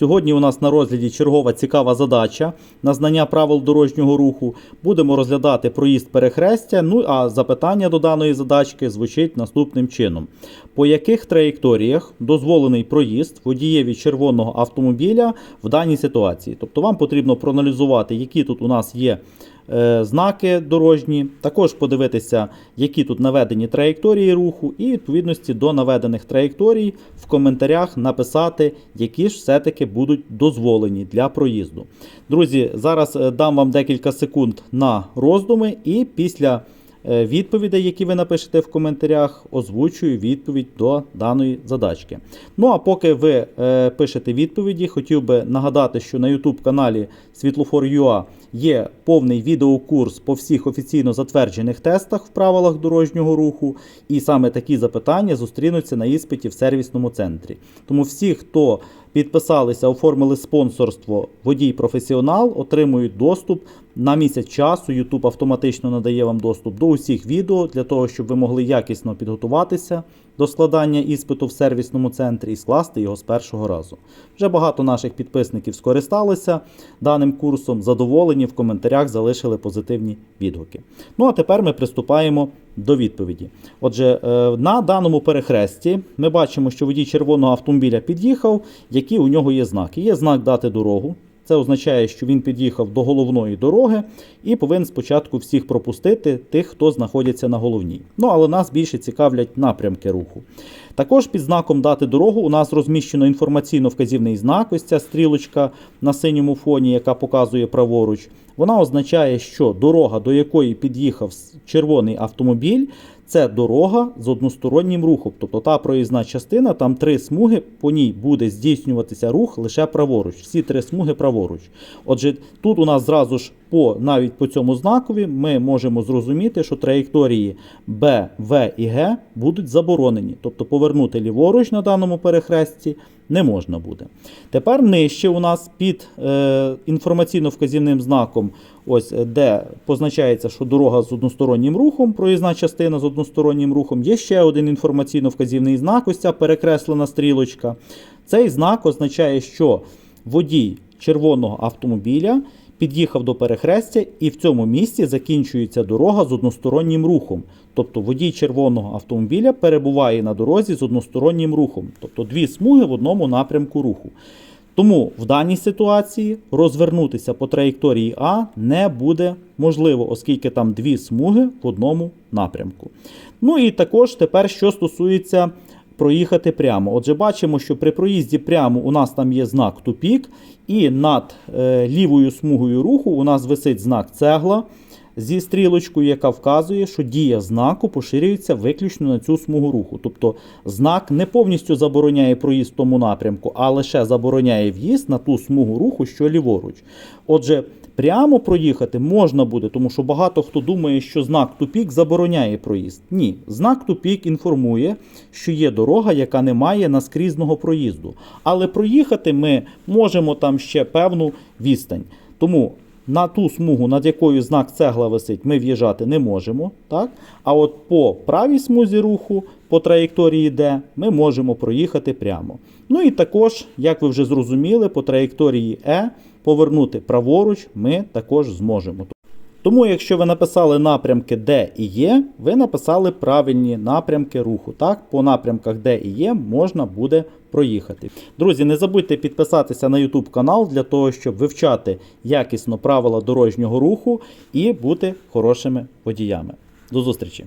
Сьогодні у нас на розгляді чергова цікава задача на знання правил дорожнього руху. Будемо розглядати проїзд перехрестя. Ну а запитання до даної задачки звучить наступним чином: по яких траєкторіях дозволений проїзд водієві червоного автомобіля в даній ситуації? Тобто вам потрібно проаналізувати, які тут у нас є знаки дорожні, також подивитися, які тут наведені траєкторії руху, і відповідності до наведених траєкторій в коментарях написати, які ж все-таки будуть дозволені для проїзду. Друзі, зараз е, дам вам декілька секунд на роздуми, і після е, відповідей, які ви напишете в коментарях, озвучую відповідь до даної задачки. Ну а поки ви е, пишете відповіді, хотів би нагадати, що на YouTube каналі Світлофор.ua є повний відеокурс по всіх офіційно затверджених тестах в правилах дорожнього руху, і саме такі запитання зустрінуться на іспиті в сервісному центрі. Тому всі, хто підписалися, оформили спонсорство водій професіонал, отримують доступ на місяць часу. YouTube автоматично надає вам доступ до усіх відео для того, щоб ви могли якісно підготуватися до складання іспиту в сервісному центрі і скласти його з першого разу. Вже багато наших підписників скористалися даним курсом, задоволені в коментарях залишили позитивні відгуки. Ну а тепер ми приступаємо до відповіді. Отже, е, на даному перехресті ми бачимо, що водій червоного автомобіля під'їхав, які у нього є знаки. Є знак дати дорогу. Це означає, що він під'їхав до головної дороги і повинен спочатку всіх пропустити тих, хто знаходиться на головній. Ну, але нас більше цікавлять напрямки руху. Також під знаком дати дорогу у нас розміщено інформаційно-вказівний знак, ось ця стрілочка на синьому фоні, яка показує праворуч. Вона означає, що дорога, до якої під'їхав червоний автомобіль, це дорога з одностороннім рухом. Тобто та проїзна частина, там три смуги, по ній буде здійснюватися рух лише праворуч. Всі три смуги праворуч. Отже, тут у нас зразу ж по навіть по цьому знакові ми можемо зрозуміти, що траєкторії Б, В і Г будуть заборонені. Тобто повернути ліворуч на даному перехресті не можна буде. Тепер нижче у нас під е, інформаційно-вказівним знаком, ось е, де позначається, що дорога з одностороннім рухом, проїзна частина з одностороннім рухом, є ще один інформаційно-вказівний знак, ось ця перекреслена стрілочка. Цей знак означає, що водій червоного автомобіля під'їхав до перехрестя, і в цьому місці закінчується дорога з одностороннім рухом. Тобто водій червоного автомобіля перебуває на дорозі з одностороннім рухом, тобто дві смуги в одному напрямку руху. Тому в даній ситуації розвернутися по траєкторії А не буде можливо, оскільки там дві смуги в одному напрямку. Ну і також тепер, що стосується проїхати прямо. Отже, бачимо, що при проїзді прямо у нас там є знак тупік, і над е, лівою смугою руху у нас висить знак цегла зі стрілочкою, яка вказує, що дія знаку поширюється виключно на цю смугу руху. Тобто знак не повністю забороняє проїзд в тому напрямку, а лише забороняє в'їзд на ту смугу руху, що ліворуч. Отже, прямо проїхати можна буде, тому що багато хто думає, що знак тупік забороняє проїзд. Ні, знак тупік інформує, що є дорога, яка не має наскрізного проїзду. Але проїхати ми можемо там ще певну відстань. Тому на ту смугу, над якою знак цегла висить, ми в'їжджати не можемо. Так? А от по правій смузі руху, по траєкторії Д, ми можемо проїхати прямо. Ну і також, як ви вже зрозуміли, по траєкторії Е повернути праворуч ми також зможемо. Тому, якщо ви написали напрямки Д і Є, ви написали правильні напрямки руху. Так, по напрямках Д і Є можна буде проїхати. Друзі, не забудьте підписатися на YouTube канал для того, щоб вивчати якісно правила дорожнього руху і бути хорошими водіями. До зустрічі!